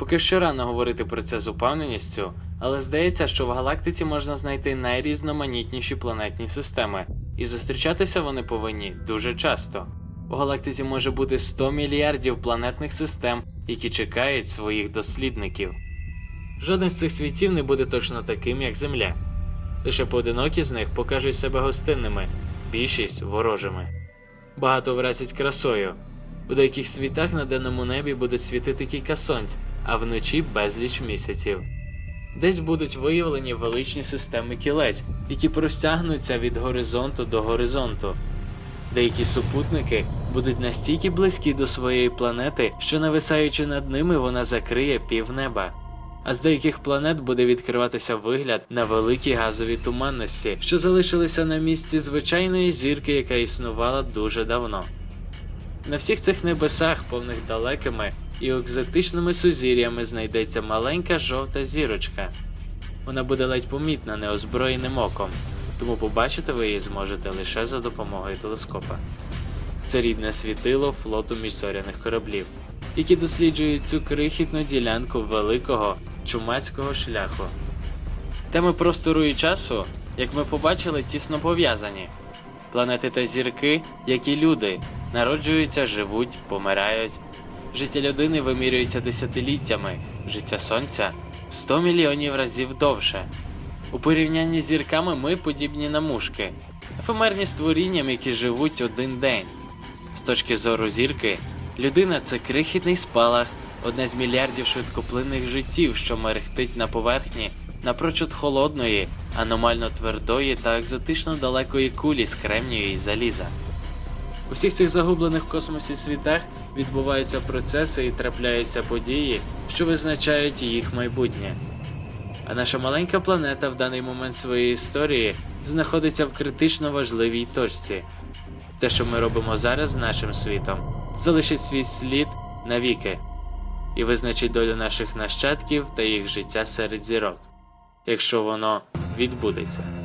Поки що рано говорити про це з упевненістю, але здається, що в галактиці можна знайти найрізноманітніші планетні системи, і зустрічатися вони повинні дуже часто. У галактиці може бути 100 мільярдів планетних систем, які чекають своїх дослідників. Жоден з цих світів не буде точно таким, як Земля. Лише поодинокі з них покажуть себе гостинними, більшість ворожими. Багато вразять красою. У деяких світах на денному небі будуть світити кілька сонць, а вночі безліч місяців. Десь будуть виявлені величні системи кілець, які простягнуться від горизонту до горизонту. Деякі супутники будуть настільки близькі до своєї планети, що нависаючи над ними, вона закриє півнеба. А з деяких планет буде відкриватися вигляд на великі газові туманності, що залишилися на місці звичайної зірки, яка існувала дуже давно. На всіх цих небесах, повних далекими і екзотичними сузір'ями, знайдеться маленька жовта зірочка. Вона буде ледь помітна неозброєним оком, тому побачити ви її зможете лише за допомогою телескопа. Це рідне світило флоту міжзоряних кораблів, які досліджують цю крихітну ділянку великого чумацького шляху. Теми простору і часу, як ми побачили, тісно пов'язані. Планети та зірки, як і люди, народжуються, живуть, помирають. Життя людини вимірюється десятиліттями, життя сонця в 100 мільйонів разів довше. У порівнянні з зірками ми подібні на мушки, ефемерні створінням, які живуть один день. З точки зору зірки, людина це крихітний спалах, одне з мільярдів швидкоплинних життів, що мерехтить на поверхні напрочуд холодної, аномально твердої та екзотично далекої кулі з кремнію і заліза. У всіх цих загублених в космосі світах відбуваються процеси і трапляються події, що визначають їх майбутнє. А наша маленька планета в даний момент своєї історії знаходиться в критично важливій точці. Те, що ми робимо зараз з нашим світом, залишить свій слід навіки і визначить долю наших нащадків та їх життя серед зірок, якщо воно відбудеться.